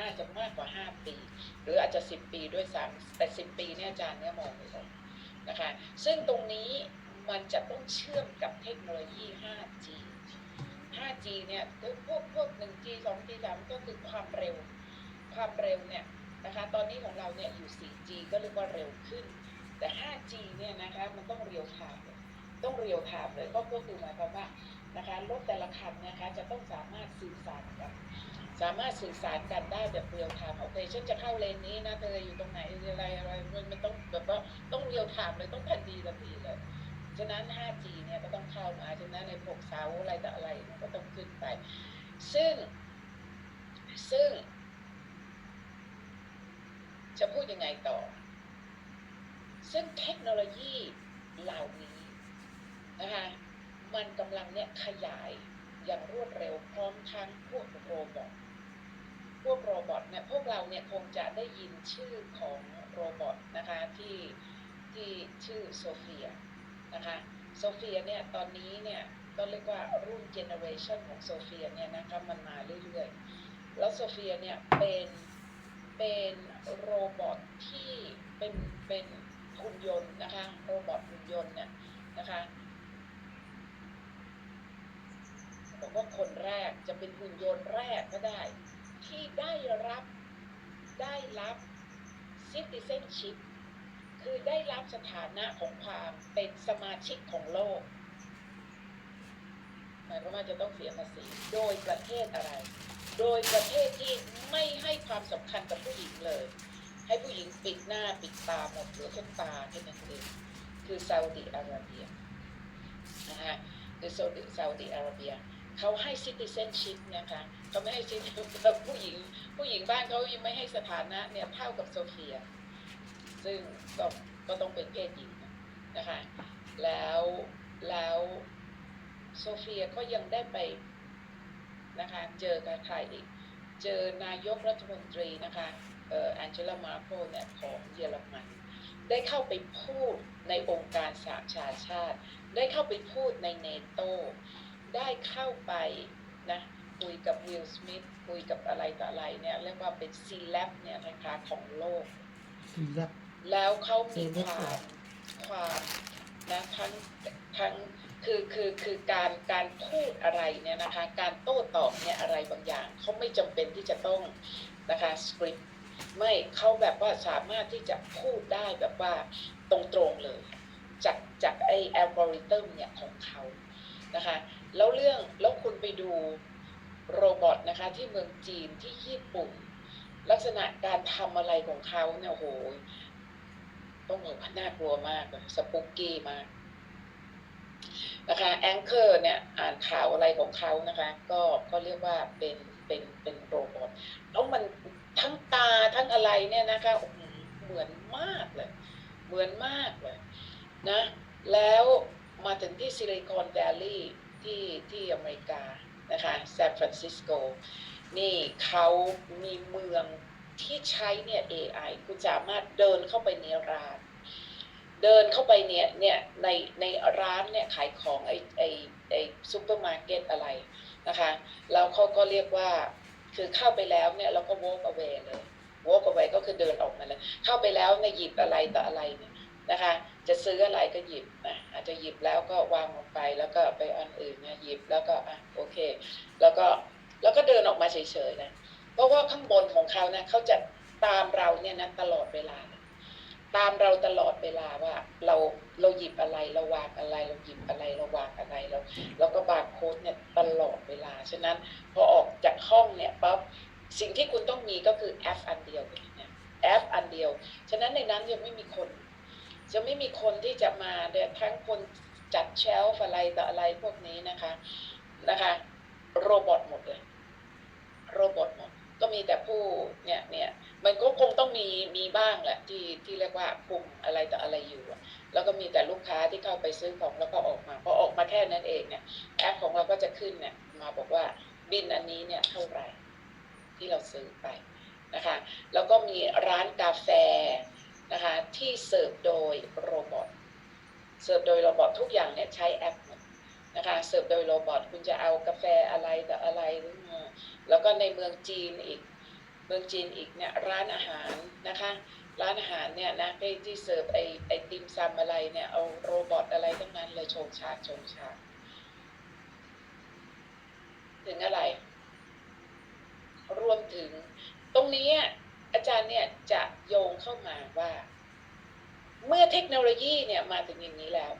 น่าจะมากกว่า 5 ปี หรืออาจจะ 10 ปีด้วยซ้ำแต่ 10 ปีเนี่ยอาจารย์เนี่ยมองไปเลยนะคะ ซึ่งตรงนี้มันจะต้องเชื่อมกับเทคโนโลยี 5G 5G เนี่ยพวกพวก 1G 2G 3ก็คือความเร็ว ความเร็วเนี่ยนะคะตอนนี้ของเราเนี่ยอยู่ 4G ก็เรียกว่าเร็วขึ้น แต่ 5G เนี่ยนะคะมันต้องเรียวไทม์เลยต้องเรียวไทม์เลยก็ก็คือหมายความว่านะคะรถแต่ละคันนะคะจะต้องสามารถสื่อสารกัน สามารถสื่อสารกันได้แบบเรียลไทม์โอเคฉันจะเข้าเลนนี้นะเธออยู่ตรงไหนอะไรอะไรมันมันต้องแบบว่าต้องเรียลไทม์เลยต้องทันทีทันทีเลยฉะนั้น 5G เนี่ยก็ต้องเข้ามาฉะนั้นในพวกเสาอะไรต่ออะไรก็ต้องขึ้นไป ซึ่ง ซึ่ง จะพูดยังไงต่อ ซึ่งเทคโนโลยีเหล่านี้นะคะมันกำลังเนี่ยขยายอย่างรวดเร็วพร้อมทั้งพวกโรบอท พวกโรบอทเนี่ยพวกเราเนี่ยคงจะได้ยินชื่อของโรบอทนะคะที่ที่ชื่อโซเฟียนะคะโซเฟียเนี่ยตอนนี้เนี่ยก็เรียกว่ารุ่นเจเนอเรชันของโซเฟียเนี่ยนะคะมันมาเรื่อยๆ แล้วโซเฟียเนี่ยเป็นเป็นโรบอทที่เป็นเป็นหุ่นยนต์นะคะโรบอทหุ่นยนต์เนี่ยนะคะบอกว่าคนแรกจะเป็นหุ่นยนต์แรกก็ได้ ที่ได้รับได้รับ citizenship คือได้รับสถานะของความเป็นสมาชิกของโลกหมายความว่าจะต้องเสียภาษีโดยประเทศอะไร โดยประเทศที่ไม่ให้ความสำคัญกับผู้หญิงเลย ให้ผู้หญิงปิดหน้าปิดตาหมดเหลือแค่ตาแค่นั้นเองคือซาอุดิอาระเบียนะฮะคือซาอุดิซาอุดิอาระเบีย เขาให้ citizenship เนี่ยค่ะเขาไม่ให้ citizenship ผู้หญิง ผู้หญิงบ้านเขายังไม่ให้สถานะเนี่ยเท่ากับโซเฟีย ซึ่งก็ก็ต้องเป็นเพศหญิงนะคะ แล้วแล้วโซเฟียก็ยังได้ไปนะคะเจอกับใครอีก เจอนายกรัฐมนตรีนะคะเอ่อแองเจลามาโคเนี่ยของเยอรมันได้เข้าไปพูดในองค์การสหประชาชาติ ได้เข้าไปพูดในเนโต ได้เข้าไปนะคุยกับวิลสมิธคุยกับอะไรต่ออะไรเนี่ยเรียกว่าเป็นซีแลบเนี่ยนะคะของโลกสีแลบแล้วเขามีเออความความนะทั้งทั้งคือคือคือการการพูดอะไรเนี่ยนะคะการโต้ตอบเนี่ยอะไรบางอย่างเขาไม่จำเป็นที่จะต้องนะคะสคริปต์ไม่เขาแบบว่าสามารถที่จะพูดได้แบบว่าตรงๆเลย จากจากไอแอลกอริทึมเนี่ยของเขานะคะ แล้วเรื่องแล้วคุณไปดูโรบอทนะคะ ที่เมืองจีนที่ญี่ปุ่น ลักษณะการทำอะไรของเขาเนี่ยโหต้องบอกว่าน่ากลัวมากเลยสปุกกี้มากนะคะแองเกอร์เนี่ยอ่านข่าวอะไรของเขานะคะ ก็ก็เรียกว่าเป็นเป็นเป็นโรบอทแล้วมันทั้งตาทั้งอะไรเนี่ยนะคะเหมือนมากเลย เหมือนมากเลยนะ แล้วมาถึงที่ซิลิคอนแวลลีย์ ที่ที่อเมริกานะคะซานฟรานซิสโกนี่เขามีเมืองที่ใช้เนี่ย AI คุณสามารถเดินเข้าไปในร้าน เดินเข้าไปเนี่ยเนี่ยในในร้านเนี่ยขายของไอไอไอซูเปอร์มาร์เก็ตอะไรนะคะแล้วเขาก็เรียกว่าคือเข้าไปแล้วเนี่ยเราก็ walk away เลย walk away ก็คือเดินออกมาเลย เข้าไปแล้วเนี่ยหยิบอะไรต่ออะไรเนี่ย นะคะ จะซื้ออะไรก็หยิบนะอาจจะหยิบแล้วก็วางลงไปแล้วก็ไปอันอื่นเนี่ยหยิบแล้วก็อะโอเค แล้วก็แล้วก็เดินออกมาเฉยๆนะเพราะว่าข้างบนของเขานะเขาจะตามเราเนี่ยนะตลอดเวลา ตามเราตลอดเวลาว่าเราเราหยิบอะไรเราวางอะไร เราหยิบอะไรเราวางอะไรเราแล้วก็บาร์โค้ดเนี่ยตลอดเวลาฉะนั้นพอออกจากห้องเนี่ยปั๊บสิ่งที่คุณต้องมีก็คือแอปอันเดียวเนี่ยแอปอันเดียว ฉะนั้นในนั้นยังไม่มีคน จะไม่มีคนที่จะมาเดินทั้งคนจัดเชลฟ์อะไรต่ออะไรพวกนี้นะคะนะคะโรบอทหมดเลยโรบอทหมดก็มีแต่ผู้เนี่ยเนี่ยมันก็คงต้องมีมีบ้างแหละที่ที่เรียกว่าคุมอะไรต่ออะไรอยู่ แล้วก็มีแต่ลูกค้าที่เข้าไปซื้อของแล้วก็ออกมาพอออกมาแค่นั้นเองเนี่ยแอปของเราก็จะขึ้นเนี่ยมาบอกว่าบินอันนี้เนี่ยเท่าไหร่ที่เราซื้อไปนะคะ แล้วก็มีร้านกาแฟ นะคะที่เสิร์ฟโดยโรบอทเสิร์ฟโดยโรบอททุกอย่างเนี่ยใช้แอปนะคะเสิร์ฟโดยโรบอทคุณจะเอากาแฟอะไรแต่อะไร แล้วก็ในเมืองจีนอีกเมืองจีนอีกเนี่ยร้านอาหารนะคะร้านอาหารเนี่ยนะที่เสิร์ฟไอไอติมซำอะไรเนี่ยเอาโรบอทอะไรทั้งนั้นเลยโชงชาโชงชาถึงอะไร รวมถึงตรงนี้อาจารย์เนี่ยจะโยง เข้ามาว่า เมื่อเทคโนโลยีเนี่ยมาถึงอย่างนี้แล้ว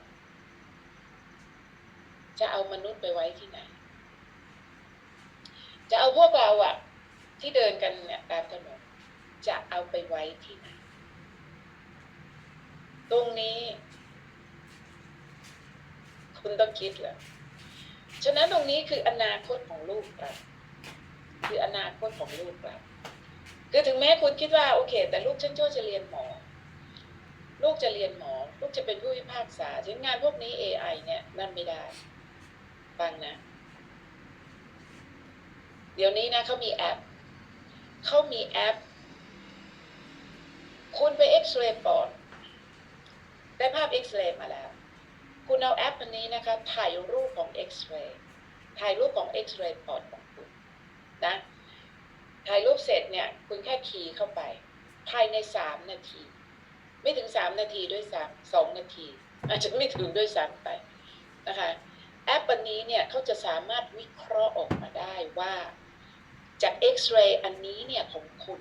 จะเอามนุษย์ไปไว้ที่ไหน จะเอาพวกเราอะที่เดินกันเนี่ยตามถนนจะเอาไปไว้ที่ไหน ตรงนี้ คุณต้องคิดเหรอฉะนั้นตรงนี้คืออนาคตของลูกเราคืออนาคตของลูกเรา คือถึงแม้คุณคิดว่าโอเค แต่ลูกฉันโจ้จะเรียนหมอ ลูกจะเรียนหมอ ลูกจะเป็นผู้พิพากษาถึงงานพวกนี้ AI เนี่ยนั่นไม่ได้ฟังนะ เดี๋ยวนี้นะเขามีแอปเขามีแอป คุณไปเอ็กซเรย์ปอดได้ภาพเอ็กซเรย์มาแล้ว คุณเอาแอปอันนี้นะคะ ถ่ายรูปของเอ็กซเรย์ถ่ายรูปของเอ็กซเรย์ปอดของคุณนะ ถ่ายรูปเสร็จเนี่ย คุณแค่คีย์เข้าไป ภายในสามนาที ไม่ถึงสามนาทีด้วยซ้ำสองนาที อาจจะไม่ถึงด้วยซ้ำไปนะคะ แอปอันนี้เนี่ยเขาจะสามารถวิเคราะห์ออกมาได้ว่าจากเอ็กซเรย์อันนี้เนี่ยของคุณ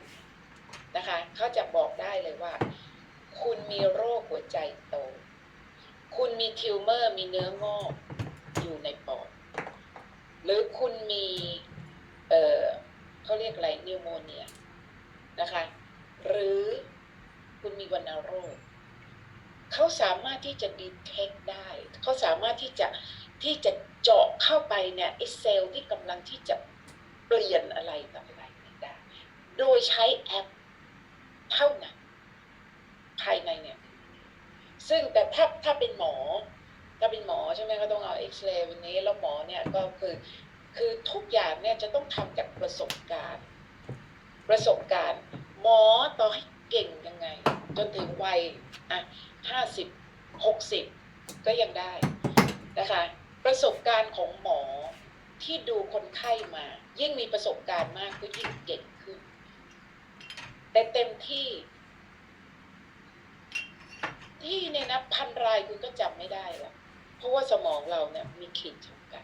นะคะเขาจะบอกได้เลยว่า คุณมีโรคหัวใจโต คุณมีทิวเมอร์มีเนื้องอกอยู่ในปอด หรือคุณมีเอ่อ เขาเรียกอะไรนิวโมเนียนะคะ หรือคุณมีวัณโรคเขาสามารถที่จะดีเทคได้ เขาสามารถที่จะที่จะเจาะเข้าไปเนี่ยไอเซลล์ที่กำลังที่จะเปลี่ยนอะไรต่ออะไรได้โดยใช้แอปเท่านั้นภายในเนี่ย ซึ่งแต่ถ้าถ้าเป็นหมอ ถ้าเป็นหมอใช่ไหมก็ต้องเอาเอ็กซเรย์วันนี้ แล้วหมอเนี่ยก็คือ คือทุกอย่างเนี่ยจะต้องทำจากประสบการณ์ ประสบการณ์ หมอต่อให้เก่งยังไง จนถึงวัยอะห้าสิบหกสิบก็ยังได้นะคะประสบการณ์ของหมอที่ดูคนไข้มา ยิ่งมีประสบการณ์มากก็ยิ่งเก่งขึ้น แต่เต็มที่ ที่เนี่ยนะพันรายคุณก็จำไม่ได้ละเพราะว่าสมองเราเนี่ยมีขีดจำกัด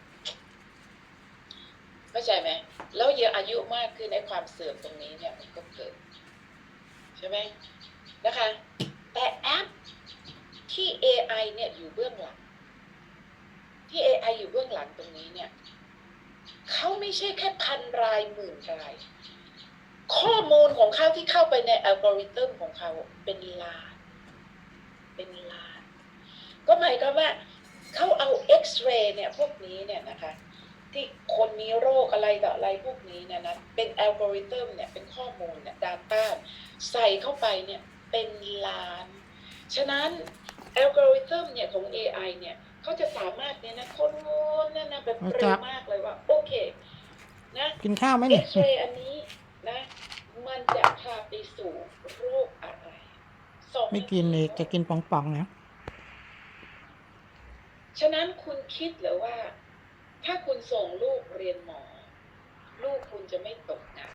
เข้าใจไหมแล้วเยอะอายุมากขึ้นในความเสื่อมตรงนี้เนี่ยมันก็เกิดใช่ไหมนะคะ แต่แอปที่ AI เนี่ยอยู่เบื้องหลัง ที่ AI อยู่เบื้องหลังตรงนี้เนี่ยเขาไม่ใช่แค่พันรายหมื่นราย ข้อมูลของเขาที่เข้าไปในอัลกอริทึมของเขาเป็นล้านเป็นล้าน ก็หมายความว่าเขาเอาเอ็กซเรย์เนี่ยพวกนี้เนี่ยนะคะ ที่คนมีโรคอะไรต่ออะไรพวกนี้เนี่ยนะเป็นอัลกอริทึมเนี่ยเป็นข้อมูลเนี่ยดาต้าใส่เข้าไปเนี่ยเป็นล้าน ฉะนั้นอัลกอริทึมเนี่ยของ AI เนี่ยเขาจะสามารถเนี่ยนะค้นโน้นนั่นนะแบบเร็วมากเลยว่า โอเคนะกินข้าวไหมเอ็เนี่ยกซเรย์อันนี้นะ มันจะพาไปสู่โรคอะไรสองไม่กินอีกจะกินปองๆนะฉะนั้นคุณคิดเหรือว่า ถ้าคุณส่งลูกเรียนหมอ ลูกคุณจะไม่ตก